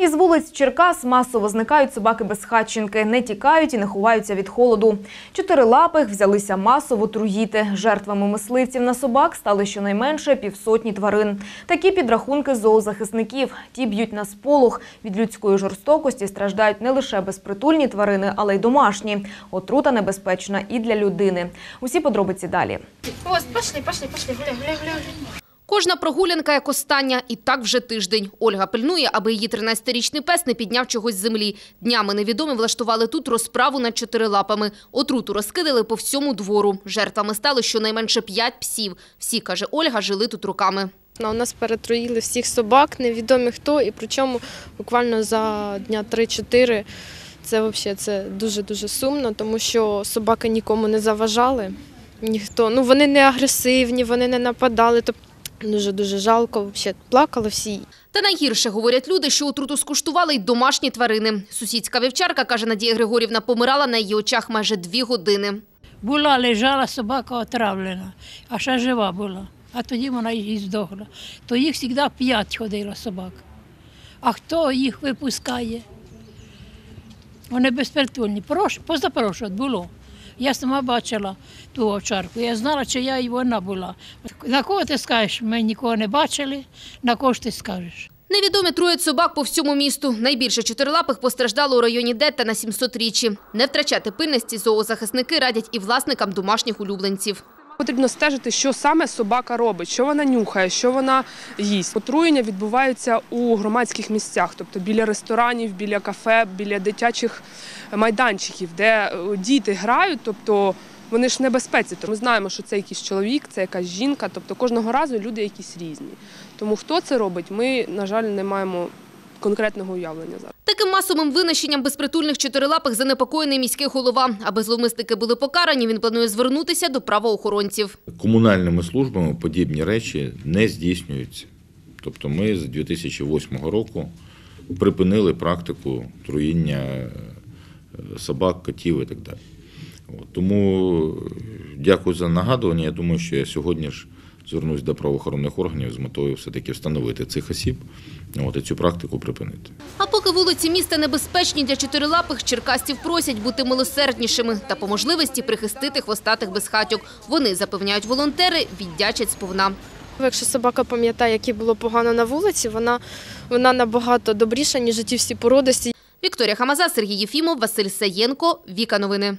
Із вулиць Черкас масово зникають собаки безхатченки, не тікають і не ховаються від холоду. Чотирилапих взялися масово труїти. Жертвами мисливців на собак стали щонайменше півсотні тварин. Такі підрахунки зоозахисників. Ті б'ють на сполох. Від людської жорстокості страждають не лише безпритульні тварини, але й домашні. Отрута небезпечна і для людини. Усі подробиці далі. Ось, пошли, пошли, пошли, гуляй, гуляй, гуляй. Кожна прогулянка як остання, і так вже тиждень. Ольга пильнує, аби її 13-річний пес не підняв чогось з землі. Днями невідомі влаштували тут розправу над чотирилапами. Отруту розкидали по всьому двору. Жертвами стали щонайменше п'ять псів. Всі, каже Ольга, жили тут роками. Ну, У нас перетруїли всіх собак, невідомі хто, і причому буквально за дня 3-4 це взагалі це дуже-дуже сумно, тому що собаки нікому не заважали. Ну вони не агресивні, вони не нападали. Тобто дуже-дуже жалко, взагалі плакали всі. Та найгірше, говорять люди, що отруту скуштували й домашні тварини. Сусідська вівчарка, каже Надія Григорівна, помирала на її очах майже дві години. Була, лежала собака отравлена, а ще жива була. А тоді вона і здохла. То їх завжди п'ять ходило собак. А хто їх випускає? Вони безпритульні. Прош, позапрошлого було. Я сама бачила ту овчарку. Я знала, чи я і вона була. На кого ти скажеш? Ми нікого не бачили, на кого ж ти скажеш? Невідомі труять собак по всьому місту. Найбільше чотирилапих постраждало у районі Детта на 700-річчі. Не втрачати пильності зоозахисники радять і власникам домашніх улюбленців. Потрібно стежити, що саме собака робить, що вона нюхає, що вона їсть. Отруєння відбуваються у громадських місцях, тобто біля ресторанів, біля кафе, біля дитячих майданчиків, де е, діти грають, тобто вони ж в небезпеці. Ми знаємо, що це якийсь чоловік, це якась жінка, тобто кожного разу люди якісь різні. Тому хто це робить, ми, на жаль, не маємо конкретного уявлення зараз. Таким масовим винищенням безпритульних чотирилапих занепокоєний міський голова. Аби зловмисники були покарані, він планує звернутися до правоохоронців. комунальними службами подібні речі не здійснюються. Тобто ми з 2008 року припинили практику труїння е, собак, котів і так далі. Тому дякую за нагадування. Я думаю, що я сьогодні ж звернусь до правоохоронних органів з метою все-таки встановити цих осіб от, і цю практику припинити. А поки вулиці міста небезпечні для чотирилапих, черкастів просять бути милосерднішими та по можливості прихистити хвостатих безхатьок. Вони, запевняють волонтери, віддячать сповна. Якщо собака пам'ятає, як їй було погано на вулиці, вона, вона набагато добріша, ніж ті всі породисті. Вікторія Хамаза, Сергій Єфімов, Василь Саєнко. Віка новини.